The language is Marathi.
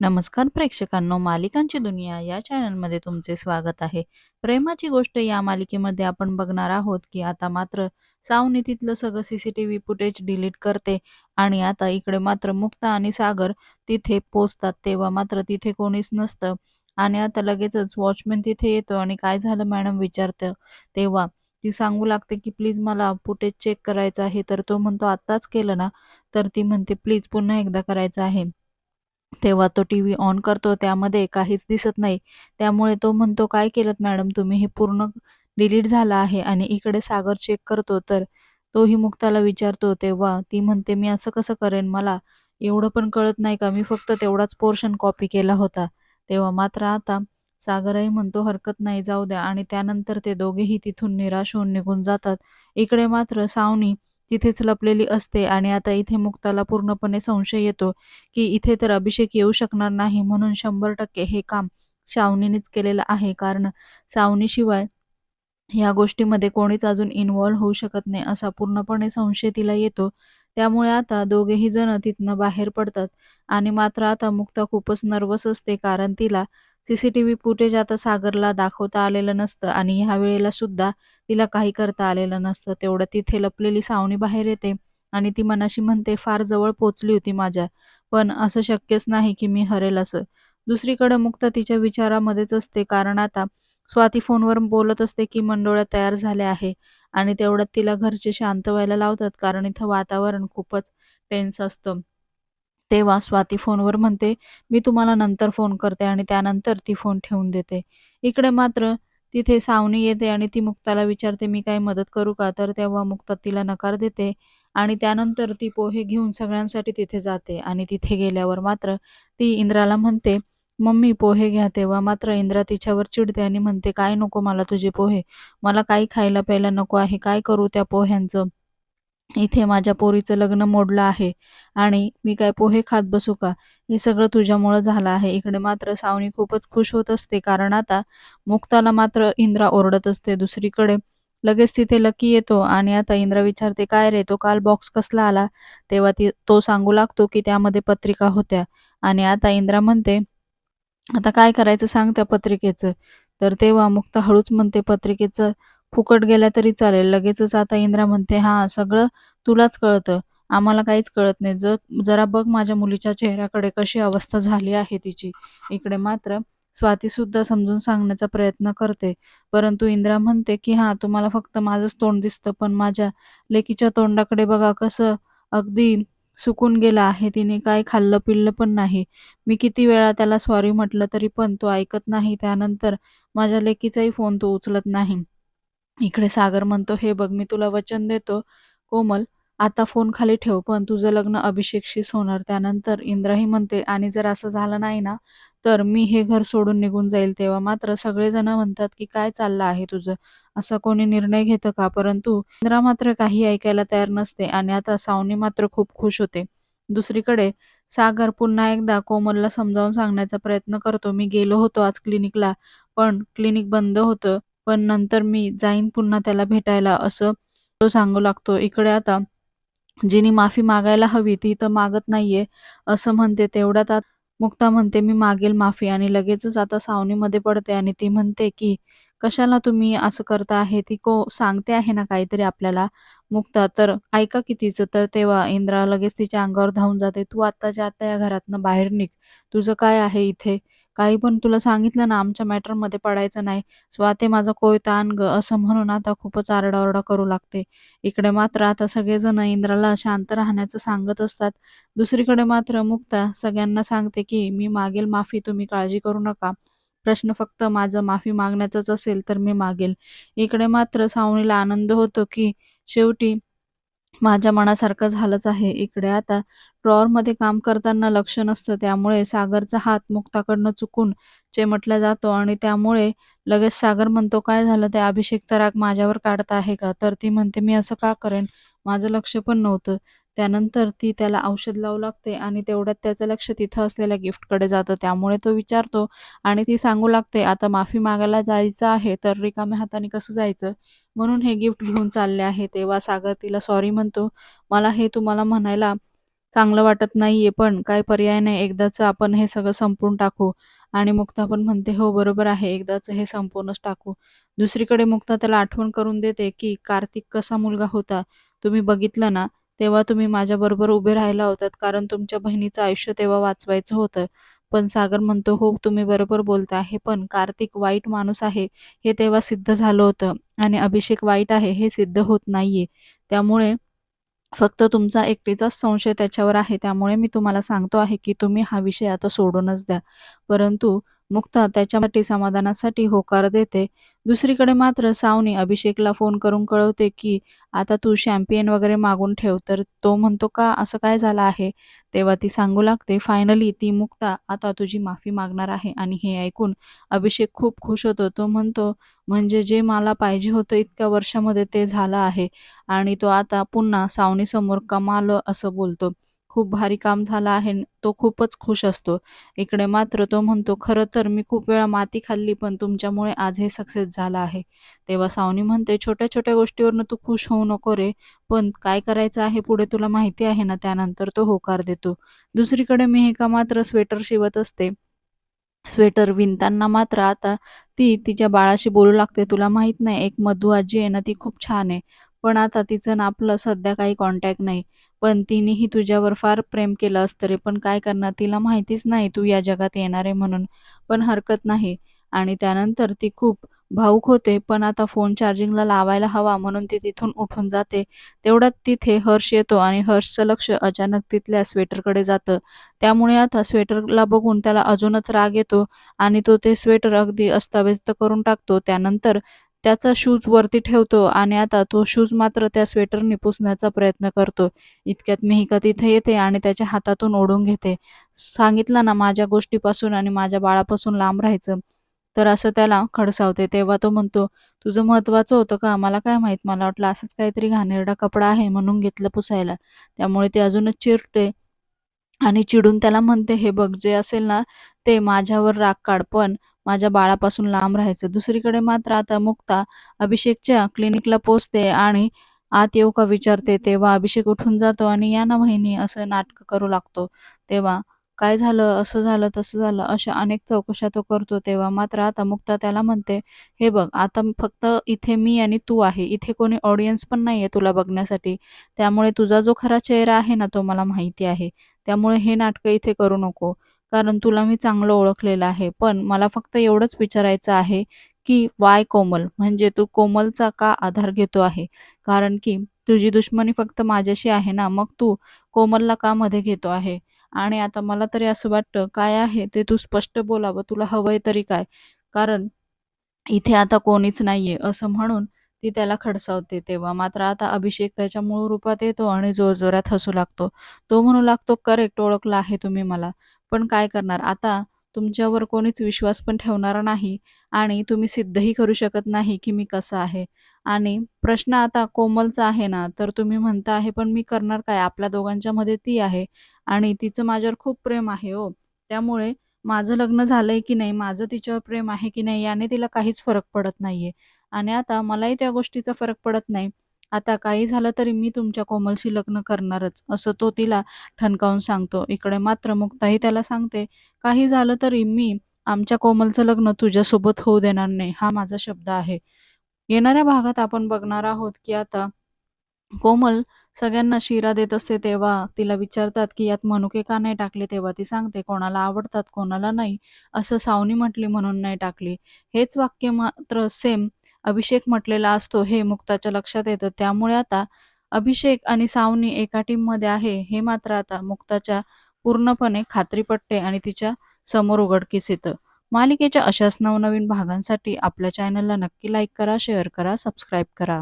नमस्कार प्रेक्षकांनो मालिकांची दुनिया या चॅनलमध्ये तुमचे स्वागत आहे. प्रेमाची गोष्ट या मालिकेमध्ये आपण बघणार आहोत की आता मात्र सावनी तिथलं सगळं व्ही फुटेज डिलीट करते आणि आता इकडे मात्र मुक्ता आणि सागर तिथे पोचतात. तेव्हा मात्र तिथे कोणीच नसतं आणि आता लगेचच वॉचमॅन तिथे येतो आणि काय झालं मॅडम विचारतं. तेव्हा ती सांगू लागते की प्लीज मला फुटेज चेक करायचं आहे. तर तो म्हणतो आत्ताच केलं ना? तर ती म्हणते प्लीज पुन्हा एकदा करायचं आहे. तेव्हा तो टी व्ही ऑन करतो त्यामध्ये काहीच दिसत नाही. त्यामुळे तो म्हणतो काय केलं मॅडम तुम्ही? हे पूर्ण डिलीट झालं आहे आणि इकडे सागर चेक करतो. तर तोही मुक्ताला विचारतो तेव्हा? ती म्हणते मी असं कसं करेन? मला एवढं पण कळत नाही का? मी फक्त तेवढाच पोर्शन कॉपी केला होता. तेव्हा मात्र आता सागरही म्हणतो हरकत नाही जाऊ द्या. आणि त्यानंतर ते दोघेही तिथून निराश होऊन निघून जातात. इकडे मात्र सावनी तिथेच लपलेली असते आणि आता इथे मुक्ताला पूर्णपणे संशय येतो की इथे तर अभिषेक येऊ शकणार नाही म्हणून शंभर टक्के हे काम सावनीनेच केलेलं आहे. कारण सावनीशिवाय या गोष्टीमध्ये कोणीच अजून इन्व्हॉल्व्ह होऊ शकत नाही असा पूर्णपणे संशय तिला येतो. त्यामुळे आता दोघेही जण तिथनं बाहेर पडतात आणि मात्र आता मुक्ता खूपच नर्वस असते कारण तिला C C T V footage आता सागरला दाखवता आलेलं नसतं आणि ह्या वेळेला सुद्धा तिला काही करता आलेलं नसतं. तेवढं तिथे लपलेली सावणी बाहेर येते आणि ती मनाशी म्हणते फार जवळ पोचली होती माझ्या पण असं शक्यच नाही की मी हरेल असं. दुसरीकडे मुक्त तिच्या विचारामध्येच असते कारण आता स्वाती फोनवर बोलत असते की मंडोळ्या तयार झाल्या आहे आणि तेवढ्यात तिला घरचे शांत व्हायला लावतात कारण इथं वातावरण खूपच टेन्स असतं. तेव्हा स्वाती फोनवर म्हणते मी तुम्हाला नंतर फोन करते आणि त्यानंतर ती फोन ठेवून देते. इकडे मात्र तिथे सावनी येते आणि ती मुक्ताला विचारते मी काही मदत करू का? तर तेव्हा मुक्ता तिला नकार देते आणि त्यानंतर ती पोहे घेऊन सगळ्यांसाठी तिथे जाते आणि तिथे गेल्यावर मात्र ती इंद्राला म्हणते मम्मी पोहे घ्या. तेव्हा मात्र इंद्रा तिच्यावर चिडते आणि म्हणते काय नको मला तुझे पोहे? मला काही खायला प्यायला नको आहे. काय करू त्या पोह्यांचं? इथे माझ्या पोरीचं लग्न मोडलं आहे आणि मी काय पोहे खात बसू का? हे सगळं तुझ्यामुळं झालं आहे. इकडे मात्र सावनी खूपच खुश होत असते कारण आता मुक्ताला मात्र इंद्रा ओरडत असते. दुसरीकडे लगेच तिथे लकी येतो आणि आता इंद्रा विचारते काय रे तो काल बॉक्स कसला आला? तेव्हा ती तो सांगू लागतो की त्यामध्ये पत्रिका होत्या. आणि आता इंद्रा म्हणते आता काय करायचं सांग त्या पत्रिकेचं. तर तेव्हा मुक्ता हळूच म्हणते पत्रिकेचं फुकट गेला तरी चालेल. लगेचच आता इंद्रा म्हणते हा सगळं तुलाच कळतं. आम्हाला काहीच कळत नाही. जर जरा बघ माझ्या मुलीच्या चेहऱ्याकडे कशी अवस्था झाली आहे तिची. इकडे मात्र स्वाती सुद्धा समजून सांगण्याचा प्रयत्न करते. परंतु इंद्रा म्हणते की हा तुम्हाला फक्त माझंच तोंड दिसतं पण माझ्या लेकीच्या तोंडाकडे बघा कसं अगदी सुकून गेला आहे. तिने काय खाल्लं पिल्लं पण नाही. मी किती वेळा त्याला सॉरी म्हटलं तरी पण तो ऐकत नाही. त्यानंतर माझ्या लेकीचाही फोन तो उचलत नाही. इकडे सागर म्हणतो हे बघ मी तुला वचन देतो कोमल आता फोन खाली ठेव पण तुझं लग्न अभिषेकशीच होणार. त्यानंतर इंद्राही म्हणते आणि जर असं झालं नाही ना तर मी हे घर सोडून निघून जाईल तेव्हा मात्र सगळेजण म्हणतात की काय चाललं आहे तुझं? असा कोणी निर्णय घेतं का? परंतु इंद्रा मात्र काही ऐकायला तयार नसते आणि आता सावनी मात्र खूप खुश होते. दुसरीकडे सागर पुन्हा एकदा कोमलला समजावून सांगण्याचा प्रयत्न करतो मी गेलो होतो आज क्लिनिकला पण क्लिनिक बंद होतं पण नंतर मी जाईन पुन्हा त्याला भेटायला असं तो सांगू लागतो. इकडे आता जिनी माफी मागायला हवी ती तर मागत नाहीये असं म्हणते. तेवढ्यात आता मुक्ता म्हणते मी मागेल माफी. आणि लगेचच आता सावनीमध्ये पडते आणि ती म्हणते की कशाला तुम्ही असं करता आहे? ती को सांगते आहे ना काहीतरी आपल्याला मुक्ता. तर ऐका की तिचं. तर तेव्हा इंद्रा लगेच तिच्या अंगावर धावून जाते. तू आत्ताच्या आत्ता या घरातनं बाहेर निघ. तुझं काय आहे इथे? काही पण तुला सांगितलं ना आमच्या मॅटरमध्ये पडायचं नाही. स्वाते माझा कोयता आण ग असं म्हणून आता खूपच आरडाओरडा करू लागते. इकडे मात्र आता सगळेजण इंद्राला शांत राहण्याचं सांगत असतात. दुसरीकडे मात्र मुक्ता सगळ्यांना सांगते की मी मागेल माफी तुम्ही काळजी करू नका. प्रश्न फक्त माझं माफी मागण्याचाच असेल तर मी मागेल. इकडे मात्र सावनीला आनंद होतो की शेवटी माझ्या मनासारखं झालंच आहे इकडे. आता ड्रॉवरमध्ये काम करताना लक्ष नसतं त्यामुळे सागरचा हात मुक्ताकडनं चुकून चेमटला जातो आणि त्यामुळे लगेच सागर म्हणतो काय झालं? ते अभिषेकचा राग माझ्यावर काढता आहे का? तर ती म्हणते मी असं का करेन? माझं लक्ष पण नव्हतं. त्यानंतर ती त्याला औषध लावू लागते आणि तेवढ्यात त्याचं लक्ष तिथं असलेल्या गिफ्टकडे जातं त्यामुळे तो विचारतो आणि ती सांगू लागते आता माफी मागायला जायचं आहे तर रिकाम्या हाताने कसं जायचं म्हणून हे गिफ्ट घेऊन चालले आहे तेव्हा सागर तिला सॉरी म्हणतो मला हे तुम्हाला म्हणायला चांगलं वाटत नाहीये, पण काय पर्याय नाही. एकदाचं आपण हे सगळं संपवून टाकू. आणि मुक्ता पण म्हणते, "हो, बरोबर आहे. एकदाचं हे संपूर्णच टाकू." दुसरीकडे मुक्ता त्याला आठवण करून देते, की कार्तिक कसा मुलगा होता तुम्ही बघितलं ना, तेव्हा तुम्ही माझ्याबरोबर उभे राहिला होतात, कारण तुमच्या बहिणीचं आयुष्य तेव्हा वाचवायचं होतं. पण सागर म्हणतो, "हो, तुम्ही बरोबर बोलता आहे, पण कार्तिक वाईट माणूस आहे हे तेव्हा सिद्ध झालं होतं आणि अभिषेक वाईट आहे हे सिद्ध होत नाहीये. त्यामुळे फक्त तुमचा एकटीचाच संशय त्याच्यावर आहे. त्यामुळे मी तुम्हाला सांगतो आहे, की तुम्ही हा विषय आता सोडूनच द्या." परंतु मुक्ता त्याच्यासाठी समाधानासाठी होकार देते. दुसरीकडे मात्र सावनी अभिषेकला फोन करून कळवते, की "आता तू शॅम्पियन वगैरे मागून ठेव." तर तो म्हणतो, "का? असं काय झालं आहे?" तेव्हा ती सांगू लागते, "फायनली ती मुक्ता आता तुझी माफी मागणार आहे." आणि हे ऐकून अभिषेक खूप खुश होतो. तो म्हणतो, "म्हणजे जे मला पाहिजे होतं इतक्या वर्षामध्ये ते झालं आहे." आणि तो आता पुन्हा सावनीसमोर कमाल असं बोलतो. खूप भारी काम झालं आहे. तो खूपच खुश असतो. इकडे मात्र तो म्हणतो, "खरं तर मी खूप वेळा माती खाल्ली, पण तुमच्यामुळे आज हे सक्सेस झालं आहे." तेव्हा सावनी म्हणते, "छोट्या-छोट्या गोष्टीवरनं तू खुश होऊ नको रे, पण काय करायचं आहे पुढे तुला माहिती आहे ना." त्यानंतर तो होकार देतो. दुसरीकडे मेहका मात्र स्वेटर शिवत असते. स्वेटर विणताना मात्र आता ती तिच्या बाळाशी बोलू लागते, "तुला माहीत नाही, एक मधू आजी आहे ना, ती खूप छान आहे. पण आता तिचं ना आपलं सध्या काही कॉन्टॅक्ट नाही. पण तिनेही तुझ्यावर फार प्रेम केलं असतं रे, पण काय करणार तिला माहितीच नाही तू या जगात येणार आहे म्हणून. पण हरकत नाही." आणि त्यानंतर ती खूप भाऊक होते, पण आता फोन चार्जिंगला लावायला हवा म्हणून ती तिथून उठून जाते. तेवढ्यात तिथे हर्ष येतो आणि हर्षचं लक्ष अचानक तिथल्या स्वेटरकडे जातं. त्यामुळे आता स्वेटरला बघून त्याला अजूनच राग येतो आणि तो ते स्वेटर अगदी अस्ताव्यस्त करून टाकतो. त्यानंतर त्याचा शूज वरती ठेवतो आणि आता तो शूज मात्र त्या स्वेटरने पुसण्याचा प्रयत्न करतो. इतक्यात मेहिका तिथे येते आणि त्याच्या हातातून ओढून घेते. "सांगितलं ना माझ्या गोष्टीपासून आणि माझ्या बाळापासून लांब राहायचं." तर असं त्याला खडसावते. तेव्हा तो म्हणतो, "तुझं महत्त्वाचं होतं का? मला काय माहीत. मला वाटलं असंच काहीतरी घाणेरडा कपडा आहे म्हणून घेतलं पुसायला." त्यामुळे ती अजूनच चिरते आणि चिडून त्याला म्हणते, "हे बघ, जे असेल ना ते माझ्यावर राग काढ, पण माझ्या बाळापासून लांब राहायचं." दुसरीकडे मात्र आता मुक्ता अभिषेकच्या क्लिनिकला पोचते आणि आत येऊ का विचारते. तेव्हा अभिषेक उठून जातो आणि "या ना वहिनी" असं नाटक करू लागतो. तेव्हा "काय झालं? असं झालं, तसं झालं." अशा अनेक चौकशा तो करतो. तेव्हा मात्र आता मुक्ता त्याला म्हणते, "हे बघ, आता फक्त इथे मी आणि तू आहे. इथे कोणी ऑडियन्स पण नाहीये तुला बघण्यासाठी. त्यामुळे तुझा जो खरा चेहरा आहे ना, तो मला माहिती आहे. त्यामुळे हे नाटकं इथे करू नको. कारण तुला मी चांगलं ओळखलेलं आहे. पण मला फक्त एवढंच विचारायचं आहे, की वाय कोमल? म्हणजे तू कोमलचा का आधार घेतो आहे? कारण की तुझी दुश्मनी फक्त माझ्याशी आहे ना, मग तू कोमलला का मध्ये घेतो आहे? आणि आता मला तरी असं वाटतं, काय आहे ते तू स्पष्ट बोलावं. तुला हवंय तरी काय? कारण इथे आता कोणीच नाहीये." असं म्हणून ती त्याला खडसावते. तेव्हा मात्र आता अभिषेक त्याच्या मूळ रूपात येतो आणि जोरजोरात हसू लागतो. तो म्हणू लागतो, "करेक्ट ओळखला आहे तुम्ही मला. पण काय करणार? आता तुमच्यावर कोणीच विश्वास पण ठेवणार नाही आणि तुम्ही सिद्धही करू शकत नाही की मी कसा आहे. आणि प्रश्न आता कोमलचा आहे ना, तर तुम्ही म्हणता आहे, पण मी करणार काय? आपल्या दोघांच्यामध्ये ती आहे आणि तिचं माझ्यावर खूप प्रेम आहे हो. त्यामुळे माझं लग्न झालंय की नाही, माझं तिच्यावर प्रेम आहे की नाही, याने तिला काहीच फरक पडत नाहीये. आणि आता मलाही त्या गोष्टीचा फरक पडत नाही. आता काही झालं तरी मी तुमच्या कोमलशी लग्न करणारच." असं तो तिला ठणकावून सांगतो. इकडे मात्र मुक्ताही त्याला सांगते, "काही झालं तरी मी आमच्या कोमलचं लग्न तुझ्यासोबत होऊ देणार नाही. हा माझा शब्द आहे." येणाऱ्या भागात आपण बघणार आहोत, की आता कोमल सगळ्यांना शिरा देत असते तेव्हा तिला विचारतात, की "यात मनुके का नाही टाकले?" तेव्हा ती सांगते, "कोणाला आवडतात, कोणाला नाही. असं सावनी म्हटली म्हणून नाही टाकली." हेच वाक्य मात्र सेम अभिषेक म्हटलेला असतो हे मुक्ताच्या लक्षात येतं. त्यामुळे आता अभिषेक आणि सावनी एका टीममध्ये आहे हे मात्र आता मुक्ताच्या पूर्णपणे खात्री पटते आणि तिच्या समोर उघडकीस येतं. मालिकेच्या अशाच नवनवीन भागांसाठी आपल्या चॅनलला नक्की लाईक करा, शेअर करा, सबस्क्राईब करा.